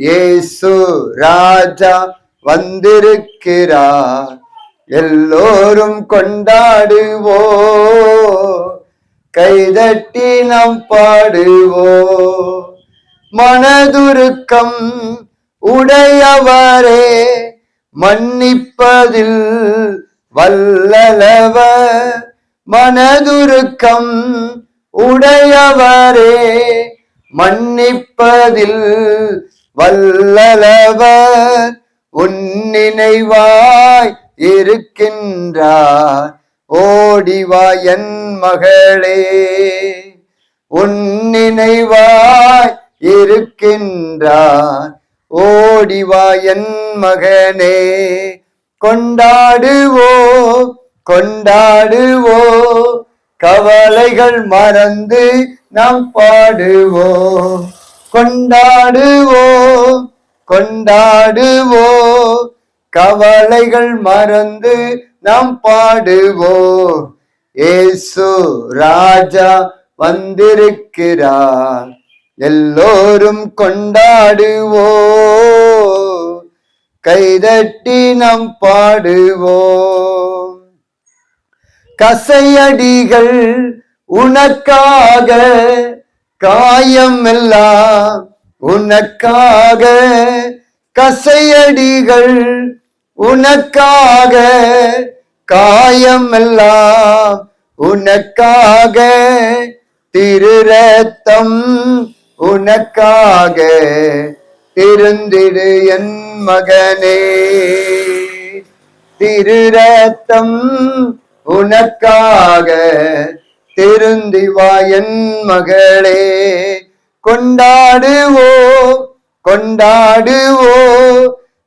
இயேசு ராஜா வந்திருக்கிறார். எல்லோரும் கொண்டாடுவோ. கைதட்டி நாம் பாடுவோ. மனதுருக்கம் உடையவரே மன்னிப்பதில் வல்லலவ. மனதுருக்கம் உடையவரே மன்னிப்பதில் வல்லலவர் உன்னினைவாய் இருக்கின்றார். ஓடிவா என் மகளே. உன்னினைவாய் இருக்கின்றார். ஓடிவா என் மகனே. கொண்டாடுவோ கொண்டாடுவோ. கவலைகள் மறந்து நாம் பாடுவோம். கொண்டாடுவோ கொண்டாடுவோ. கவலைகள் மறந்து நாம் பாடுவோ ஏசு ராஜா வந்திருக்கிறார். எல்லோரும் கொண்டாடுவோ கைதட்டி நாம் பாடுவோம். கசையடிகள் உனக்காக காயம் எல்லாம் உனக்காக கசையடிகள் உனக்காக காயம் எல்லாம் உனக்காக திரு ரத்தம் உனக்காக திருந்திடு என் மகனே. திரு ரத்தம் உனக்காக திருந்திவாயன் மகளே கொண்டாடுவோ கொண்டாடுவோ.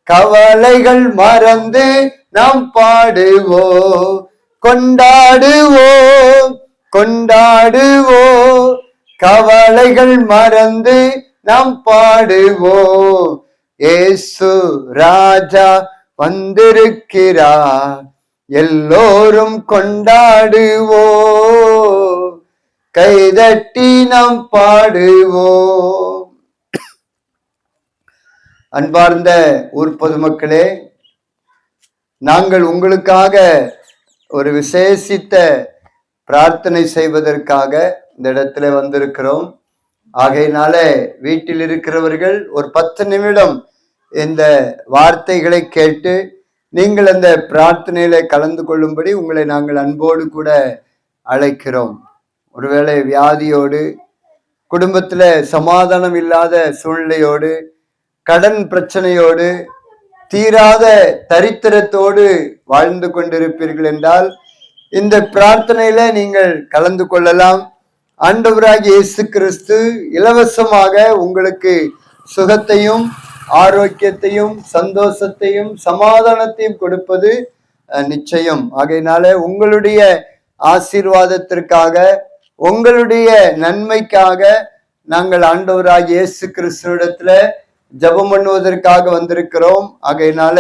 கவலைகள் மறந்து நாம் பாடுவோ கொண்டாடுவோ கொண்டாடுவோ. கவலைகள் மறந்து நாம் பாடுவோ. ஏசு ராஜா வந்திருக்கிறார் எல்லோரும் கொண்டாடுவோ. கைதட்டி நாம் பாடுவோம். அன்பார்ந்த ஊர் பொதுமக்களே நாங்கள் உங்களுக்காக ஒரு விசேஷித்த பிரார்த்தனை செய்வதற்காக இந்த இடத்துல வந்திருக்கிறோம். ஆகையினால வீட்டில் இருக்கிறவர்கள் ஒரு பத்து நிமிடம் இந்த வார்த்தைகளை கேட்டு நீங்கள் அந்த பிரார்த்தனையில கலந்து கொள்ளும்படி உங்களை நாங்கள் அன்போடு கூட அழைக்கிறோம். ஒருவேளை வியாதியோடு குடும்பத்துல சமாதானம் இல்லாத சூழ்நிலையோடு கடன் பிரச்சனையோடு தீராத தரித்திரத்தோடு வாழ்ந்து கொண்டிருப்பீர்கள் என்றால் இந்த பிரார்த்தனையில நீங்கள் கலந்து கொள்ளலாம். ஆண்டவராக இயேசு கிறிஸ்து இலவசமாக உங்களுக்கு சுகத்தையும் ஆரோக்கியத்தையும் சந்தோஷத்தையும் சமாதானத்தையும் கொடுப்பது நிச்சயம். ஆகையினால உங்களுடைய ஆசீர்வாதத்திற்காக உங்களுடைய நன்மைக்காக நாங்கள் ஆண்டவராக இயேசு கிறிஸ்துவிடத்துல ஜெபம் பண்ணுவதற்காக வந்திருக்கிறோம். ஆகையினால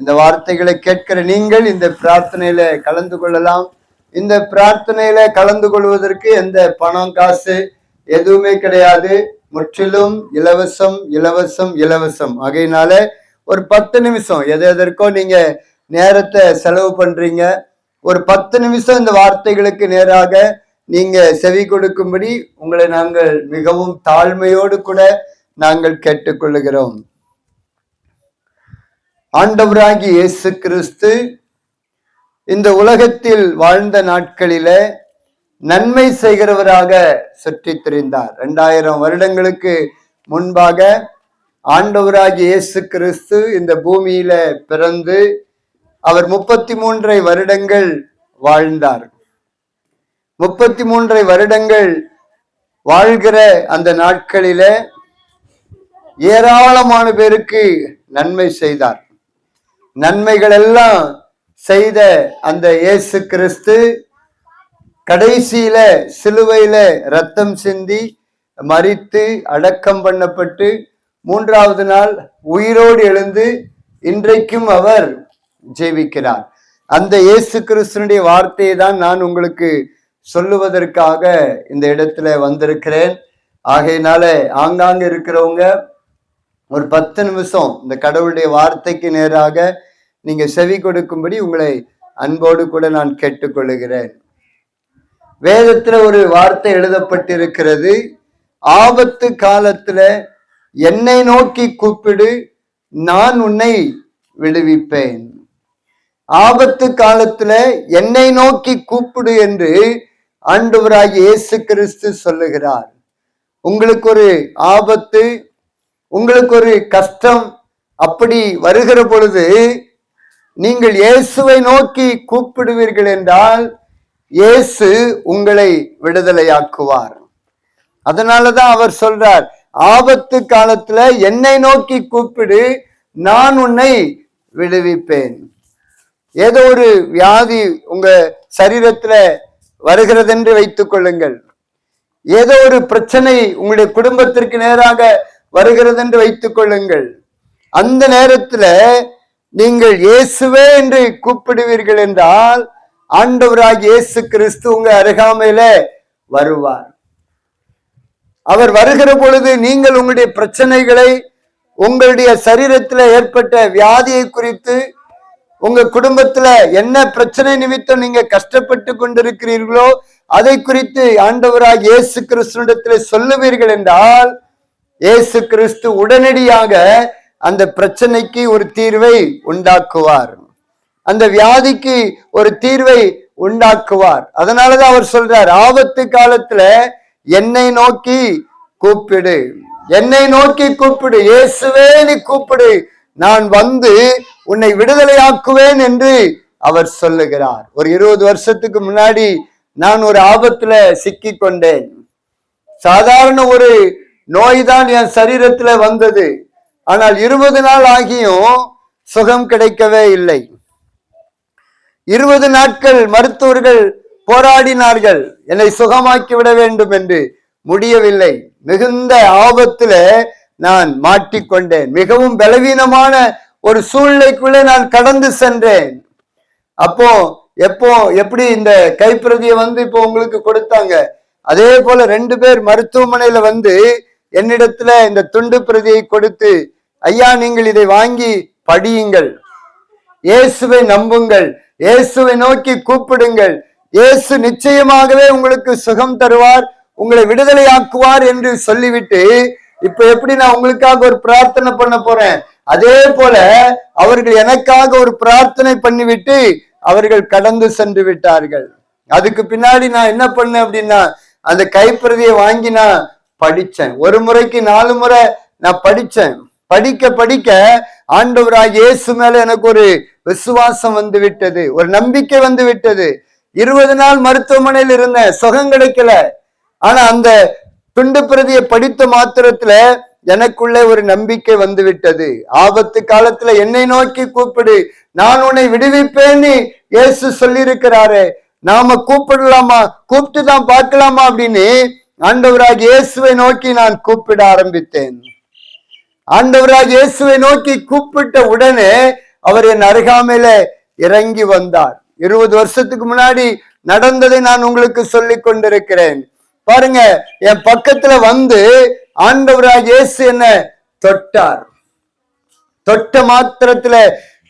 இந்த வார்த்தைகளை கேட்கிற நீங்கள் இந்த பிரார்த்தனையில கலந்து கொள்ளலாம். இந்த பிரார்த்தனையில கலந்து கொள்வதற்கு எந்த பணம் காசு எதுவுமே கிடையாது. முற்றிலும் இலவசம் இலவசம் இலவசம். ஆகையினால ஒரு பத்து நிமிஷம் எது எதற்கோ நீங்க நேரத்தை செலவு பண்றீங்க. ஒரு பத்து நிமிஷம் இந்த வார்த்தைகளுக்கு நேராக நீங்க செவி கொடுக்கும்படி உங்களை நாங்கள் மிகவும் தாழ்மையோடு கூட நாங்கள் கேட்டுக்கொள்ளுகிறோம். ஆண்டவராகி இயேசு கிறிஸ்து இந்த உலகத்தில் வாழ்ந்த நாட்களில நன்மை செய்கிறவராக சுற்றித் திரிந்தார் இரண்டாயிரம் வருடங்களுக்கு முன்பாக ஆண்டவராகி இயேசு கிறிஸ்து இந்த பூமியில பிறந்து அவர் முப்பத்தி மூன்றை வருடங்கள் வாழ்ந்தார். முப்பத்தி மூன்றை வருடங்கள் வாழ்கிற அந்த நாட்களில ஏராளமான பேருக்கு நன்மை செய்தார். நன்மைகள் எல்லாம் செய்த அந்த இயேசு கிறிஸ்து கடைசியில சிலுவையில ரத்தம் சிந்தி மரித்து அடக்கம் பண்ணப்பட்டு மூன்றாவது நாள் உயிரோடு எழுந்து இன்றைக்கும் அவர் ஜெயிக்கிறார் அந்த இயேசு கிறிஸ்துனுடைய வார்த்தையை தான் நான் உங்களுக்கு சொல்லுவதற்காக இந்த இடத்துல வந்திருக்கிறேன். ஆகையினால ஆங்காங்க இருக்கிறவங்க ஒரு பத்து நிமிஷம் இந்த கடவுளுடைய வார்த்தைக்கு நேராக நீங்க செவி கொடுக்கும்படி உங்களை அன்போடு கூட நான் கேட்டுக்கொள்கிறேன். வேதத்துல ஒரு வார்த்தை எழுதப்பட்டிருக்கிறது ஆபத்து காலத்துல என்னை நோக்கி கூப்பிடு நான் உன்னை விடுவிப்பேன். ஆபத்து காலத்துல என்னை நோக்கி கூப்பிடு என்று ஆண்டவராக இயேசு கிறிஸ்து சொல்லுகிறார். உங்களுக்கு ஒரு ஆபத்து உங்களுக்கு ஒரு கஷ்டம் அப்படி வருகிற பொழுது நீங்கள் இயேசுவை நோக்கி கூப்பிடுவீர்கள் என்றால் இயேசு உங்களை விடுதலையாக்குவார். அதனாலதான் அவர் சொல்றார் ஆபத்து காலத்துல என்னை நோக்கி கூப்பிடு நான் உன்னை விடுவிப்பேன். ஏதோ ஒரு வியாதி உங்க சரீரத்துல வருகிறது என்று வைத்துக் கொள்ளுங்கள். ஏதோ ஒரு பிரச்சனை உங்களுடைய குடும்பத்திற்கு நேராக வருகிறது என்று வைத்துக் கொள்ளுங்கள். அந்த நேரத்துல நீங்கள் இயேசுவே என்று கூப்பிடுவீர்கள் என்றால் ஆண்டவராக இயேசு கிறிஸ்து உங்க அருகாமையில வருவார். அவர் வருகிற பொழுது நீங்கள் உங்களுடைய பிரச்சனைகளை உங்களுடைய சரீரத்தில் ஏற்பட்ட வியாதியை குறித்து உங்க குடும்பத்துல என்ன பிரச்சனை நிமித்தம் நீங்க கஷ்டப்பட்டு கொண்டிருக்கிறீர்களோ அதை குறித்து ஆண்டவராக இயேசு கிறிஸ்துவிடத்தில் சொல்லுவீர்கள் என்றால் இயேசு கிறிஸ்து உடனடியாக அந்த பிரச்சனைக்கு ஒரு தீர்வை உண்டாக்குவார். அந்த வியாதிக்கு ஒரு தீர்வை உண்டாக்குவார். அதனாலதான் அவர் சொல்றார் ஆபத்து காலத்துல என்னை நோக்கி கூப்பிடு. என்னை நோக்கி கூப்பிடு. இயேசுவே நீ கூப்பிடு. நான் வந்து உன்னை விடுதலையாக்குவேன் என்று அவர் சொல்லுகிறார். ஒரு இருபது வருஷத்துக்கு முன்னாடி நான் ஒரு ஆபத்துல சிக்கி கொண்டேன். சாதாரண ஒரு நோய் தான் என் சரீரத்துல வந்தது. ஆனால் இருபது நாள் ஆகியும் சுகம் கிடைக்கவே இல்லை. இருபது நாட்கள் மருத்துவர்கள் போராடினார்கள். என்னை சுகமாக்கி விட வேண்டும் என்று முடியவில்லை. மிகுந்த ஆபத்துல நான் மாட்டிக்கொண்டேன் மிகவும் பலவீனமான ஒரு சூழ்நிலைக்குள்ளே நான் கடந்து சென்றேன். அப்போ எப்போ எப்படி இந்த கைப்பிரதியை வந்து இப்போ உங்களுக்கு கொடுத்தாங்க? அதே போல ரெண்டு பேர் மருத்துவமனையில வந்து என்னிடத்துல இந்த துண்டு பிரதியை கொடுத்து ஐயா நீங்கள் இதை வாங்கி படியுங்கள். இயேசுவை நம்புங்கள். இயேசுவை நோக்கி கூப்பிடுங்கள். இயேசு நிச்சயமாகவே உங்களுக்கு சுகம் தருவார் உங்களை விடுதலையாக்குவார் என்று சொல்லிவிட்டு இப்ப எப்படி நான் உங்களுக்காக ஒரு பிரார்த்தனை பண்ண போறேன்? அதே போல அவர்கள் எனக்காக ஒரு பிரார்த்தனை பண்ணிவிட்டு அவர்கள் கடந்து சென்று விட்டார்கள். அதுக்கு பின்னாடி நான் என்ன பண்ணேன் அப்படின்னா அந்த கைப்பிரதியை வாங்கி நான் படிச்சேன் ஒரு முறைக்கு நாலு முறை நான் படிச்சேன் படிக்க படிக்க ஆண்டவராக இயேசு மேல எனக்கு ஒரு விசுவாசம் வந்து விட்டது ஒரு நம்பிக்கை வந்து விட்டது இருபது நாள் மருத்துவமனையில் இருந்தேன். சுகம் கிடைக்கல. ஆனா அந்த துண்டு பிரதியை படித்த மாத்திரத்துல எனக்குள்ளே ஒரு நம்பிக்கை வந்து விட்டது ஆபத்து காலத்துல என்னை நோக்கி கூப்பிடு. நான் உன்னை விடுவிப்பேன்னு இயேசு சொல்லியிருக்கிறாரு நாம கூப்பிடலாமா? கூப்பிட்டு தான் பார்க்கலாமா அப்படின்னு ஆண்டவராக இயேசுவை நோக்கி நான் கூப்பிட ஆரம்பித்தேன். ஆண்டவராக இயேசுவை நோக்கி கூப்பிட்ட உடனே அவர் என் அருகாமையில இறங்கி வந்தார். இருபது வருஷத்துக்கு முன்னாடி நடந்ததை நான் உங்களுக்கு சொல்லி கொண்டிருக்கிறேன். பாருங்க என் பக்கத்துல வந்து ஆண்டவராக இயேசு என்ன தொட்டார். தொட்ட மாத்திரத்துல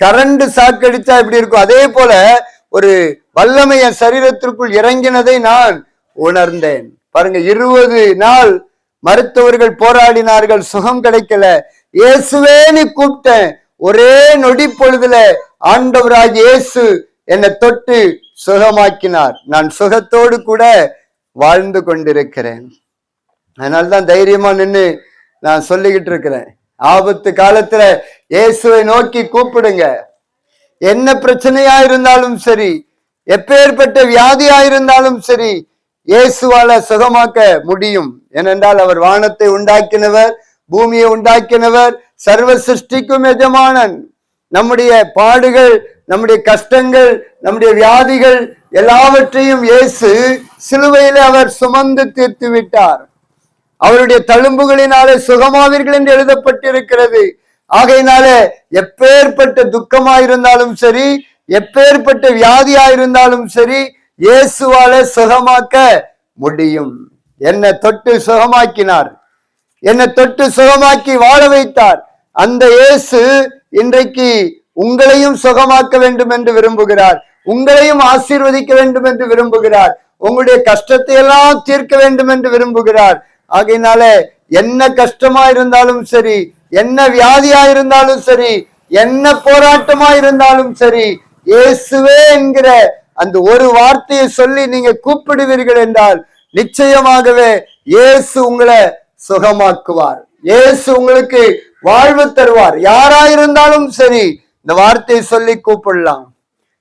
கரண்டு சாக்கடிச்சா இப்படி இருக்கும்? அதே போல ஒரு வல்லமை என் சரீரத்திற்குள் இறங்கினதை நான் உணர்ந்தேன். பாருங்க இருபது நாள் மருத்துவர்கள் போராடினார்கள் சுகம் கிடைக்கல. இயேசுவேன்னு கூப்பிட்டேன். ஒரே நொடி பொழுதுல ஆண்டவராக இயேசு என்னை தொட்டு சுகமாக்கினார். நான் சுகத்தோடு கூட வாழ்ந்து கொண்டிருக்கிறேன். அதனால்தான் தைரியமா நின்று நான் சொல்லிக்கிட்டு இருக்கிறேன். ஆபத்து காலத்துல இயேசுவை நோக்கி கூப்பிடுங்க. என்ன பிரச்சனையா இருந்தாலும் சரி எப்பேற்பட்ட வியாதியா இருந்தாலும் சரி இயேசுவால சுகமாக்க முடியும். ஏனென்றால் அவர் வானத்தை உண்டாக்கினவர் பூமியை உண்டாக்கினவர் சர்வ சிருஷ்டிக்கும் எஜமானன். நம்முடைய பாடுகள் நம்முடைய கஷ்டங்கள் நம்முடைய வியாதிகள் எல்லாவற்றையும் இயேசு சிலுவையில் அவர் சுமந்து தீர்த்து விட்டார் அவருடைய தழும்புகளினாலே சுகமாவீர்கள் என்று எழுதப்பட்டிருக்கிறது. ஆகையினாலே எப்பேற்பட்ட துக்கமாயிருந்தாலும் சரி எப்பேற்பட்ட வியாதியாயிருந்தாலும் சரி இயேசுவால சுகமாக்க முடியும். என்னை தொட்டு சுகமாக்கினார். என்னை தொட்டு சுகமாக்கி வாழ வைத்தார். அந்த இயேசு இன்றைக்கு உங்களையும் சுகமாக்க வேண்டும் என்று விரும்புகிறார். உங்களையும் ஆசீர்வதிக்க வேண்டும் என்று விரும்புகிறார். உங்களுடைய கஷ்டத்தை எல்லாம் தீர்க்க வேண்டும் என்று விரும்புகிறார். ஆகையினால என்ன கஷ்டமா இருந்தாலும் சரி என்ன வியாதியா இருந்தாலும் சரி என்ன போராட்டமா இருந்தாலும் சரி இயேசுவே என்கிற அந்த ஒரு வார்த்தையை சொல்லி நீங்க கூப்பிடுவீர்கள் என்றால் நிச்சயமாகவே இயேசு உங்களை சுகமாக்குவார். இயேசு உங்களுக்கு வாழ்வு தருவார். யாராயிருந்தாலும் சரி இந்த வார்த்தையை சொல்லி கூப்பிடலாம்.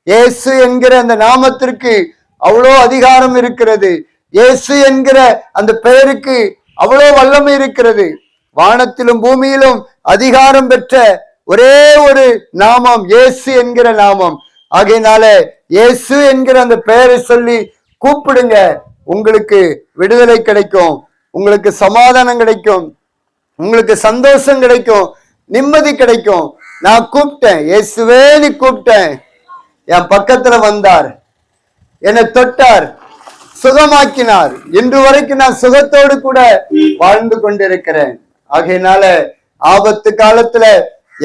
இயேசு என்கிற அந்த நாமத்திற்கு அவ்வளோ அதிகாரம் இருக்கிறது. இயேசு என்கிற அந்த பெயருக்கு அவ்வளோ வல்லமை இருக்கிறது. வானத்திலும் பூமியிலும் அதிகாரம் பெற்ற ஒரே ஒரு நாமம் இயேசு என்கிற நாமம். ஆகையினால இயேசு என்கிற அந்த பெயரை சொல்லி கூப்பிடுங்க. உங்களுக்கு விடுதலை கிடைக்கும். உங்களுக்கு சமாதானம் கிடைக்கும். உங்களுக்கு சந்தோஷம் கிடைக்கும். நிம்மதி கிடைக்கும். நான் கூப்பிட்டேன். இயேசுவேன்னு கூப்பிட்டேன். என் பக்கத்துல வந்தார். என்னை தொட்டார். சுகமாக்கினார். இன்று வரைக்கும் நான் சுகத்தோடு கூட வாழ்ந்து கொண்டிருக்கிறேன். ஆகையினால ஆபத்து காலத்துல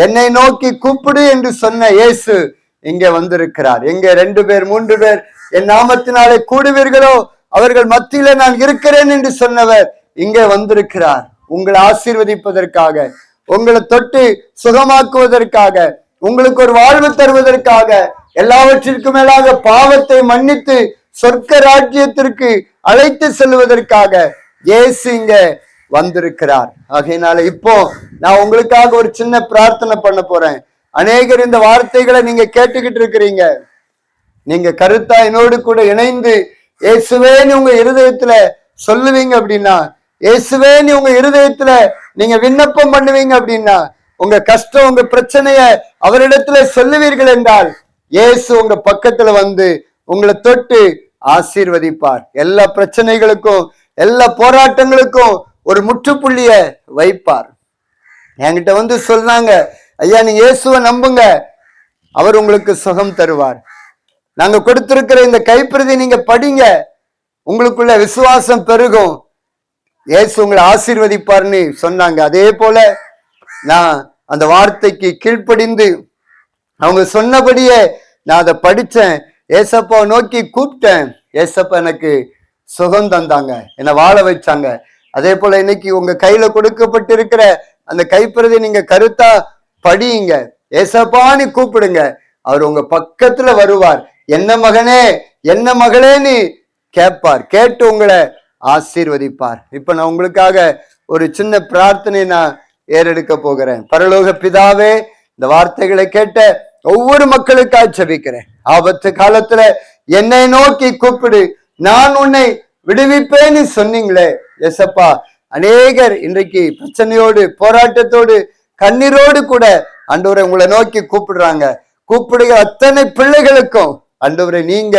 என்னை நோக்கி கூப்பிடு என்று சொன்ன இயேசு இங்கே வந்திருக்கிறார். எங்க ரெண்டு பேர் மூன்று பேர் என் நாமத்தினாலே கூடுவீர்களோ? அவர்கள் மத்தியில நான் இருக்கிறேன் என்று சொன்னவர் இங்கே வந்திருக்கிறார். உங்களை ஆசீர்வதிப்பதற்காக உங்களை தொட்டு சுகமாக்குவதற்காக உங்களுக்கு ஒரு வாழ்வு தருவதற்காக எல்லாவற்றிற்கும் மேலாக பாவத்தை மன்னித்து சொர்க்க ராஜ்யத்திற்கு அழைத்து செல்வதற்காக இயேசு இங்க வந்திருக்கிறார். ஆகையினால இப்போ நான் உங்களுக்காக ஒரு சின்ன பிரார்த்தனை பண்ண போறேன். அநேகர் இந்த வார்த்தைகளை நீங்க கேட்டுக்கிட்டு இருக்கிறீங்க. நீங்க கருத்தா என்னோடு கூட இணைந்து இயேசுவேன்னு உங்க இருதயத்துல சொல்லுவீங்க அப்படின்னா இயேசுவேன்னு உங்க இருதயத்துல நீங்க விண்ணப்பம் பண்ணுவீங்க அப்படின்னா உங்க கஷ்டம் உங்க பிரச்சனைய அவரிடத்துல சொல்லுவீர்கள் என்றால் இயேசு உங்க பக்கத்துல வந்து உங்களை தொட்டு ஆசீர்வதிப்பார். எல்லா பிரச்சனைகளுக்கும் எல்லா போராட்டங்களுக்கும் ஒரு முற்றுப்புள்ளிய வைப்பார். என்கிட்ட வந்து சொன்னாங்க ஐயா நீ இயேசுவை நம்புங்க. அவர் உங்களுக்கு சுகம் தருவார். நாங்க கொடுத்திருக்கிற இந்த கைப்பிரதி நீங்க படிங்க. உங்களுக்குள்ள விசுவாசம் பெருகும். இயேசு உங்களை ஆசீர்வதிப்பார்னு சொன்னாங்க. அதே போல நான் அந்த வார்த்தைக்கு கீழ்ப்படிந்து அவங்க சொன்னபடியே நான் அதை படித்தேன். ஏசப்பாவை நோக்கி கூப்பிட்டேன். ஏசப்பா எனக்கு சுகம் தந்தாங்க. என்னை வாழ வச்சாங்க. அதே போல இன்னைக்கு உங்க கையில கொடுக்கப்பட்டிருக்கிற அந்த கைப்பிரதி நீங்க கருத்தா படியுங்க. ஏசப்பான்னு கூப்பிடுங்க. அவர் உங்க பக்கத்துல வருவார். என்ன மகனே என்ன மகளேன்னு கேட்பார். கேட்டு உங்களை ஆசீர்வதிப்பார். இப்ப நான் உங்களுக்காக ஒரு சின்ன பிரார்த்தனை நான் ஏறெடுக்க போகிறேன். பரலோக பிதாவே இந்த வார்த்தைகளை கேட்ட ஒவ்வொரு மக்களுக்காக செபிக்கிறேன். ஆபத்து காலத்துல என்னை நோக்கி கூப்பிடு. நான் உன்னை விடுவிப்பேன்னு சொன்னீங்களே எசப்பா அநேகர் இன்றைக்கு பிரச்சனையோடு போராட்டத்தோடு கண்ணீரோடு கூட அன்றுவரை உங்களை நோக்கி கூப்பிடுறாங்க. கூப்பிடுகிற அத்தனை பிள்ளைகளுக்கும் அன்றுவரை நீங்க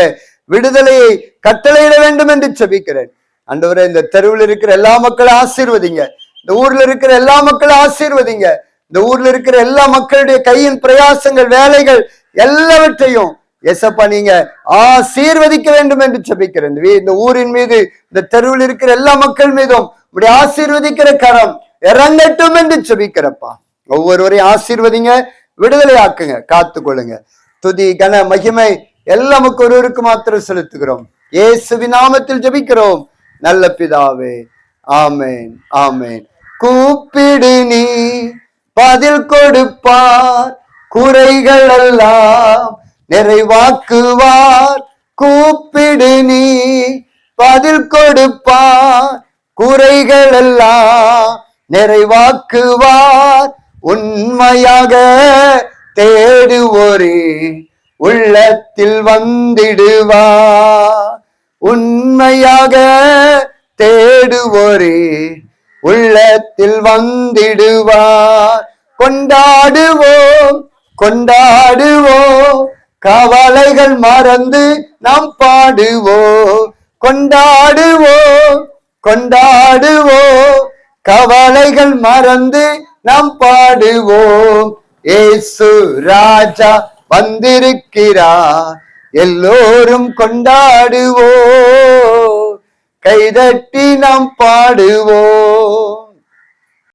விடுதலையை கட்டளையிட வேண்டும் என்று செபிக்கிறேன். ஆண்டவரே இந்த தெருவில் இருக்கிற எல்லா மக்களும் ஆசீர்வதிங்க. இந்த ஊர்ல இருக்கிற எல்லா மக்களும் ஆசீர்வதிங்க. இந்த ஊர்ல இருக்கிற எல்லா மக்களுடைய கையின் பிரயாசங்கள் வேலைகள் எல்லாவற்றையும் எசப்பா நீங்க ஆசீர்வதிக்க வேண்டும் என்று செபிக்கிறேன் இந்த ஊரின் மீது இந்த தெருவில் இருக்கிற எல்லா மக்கள் மீதும் இப்படி ஆசீர்வதிக்கிற கரம் இறங்கட்டும் என்று செபிக்கிறப்பா ஒவ்வொருவரையும் ஆசீர்வதிங்க விடுதலை ஆக்குங்க காத்துக்கொள்ளுங்க. துதி கன மகிமை எல்லாமுக்கு ஒருவருக்கு மாத்திரம் செலுத்துகிறோம். ஏசுவி நாமத்தில் ஜபிக்கிறோம். நல்ல பிதாவே ஆமேன் ஆமேன். கூப்பிடு நீ. பதில் கொடுப்பார். குறைகள் எல்லாம் நிறைவாக்குவார். கூப்பிடு நீ பதில் கொடுப்பார். குறைகள் எல்லாம் நிறைவாக்குவார். உண்மையாக தேடுவோரே உள்ளத்தில் வந்திடுவார். உண்மையாக தேடுவோரே உள்ளத்தில் வந்திடுவார். கொண்டாடுவோம் கொண்டாடுவோம். கவலைகள் மறந்து நாம் பாடுவோம். கொண்டாடுவோம் கொண்டாடுவோம். கவலைகள் மறந்து நாம் பாடுவோம். ஏசு ராஜா வந்திருக்கிறார். எல்லோரும் கொண்டாடுவோம். கைதட்டி நாம் பாடுவோம். oh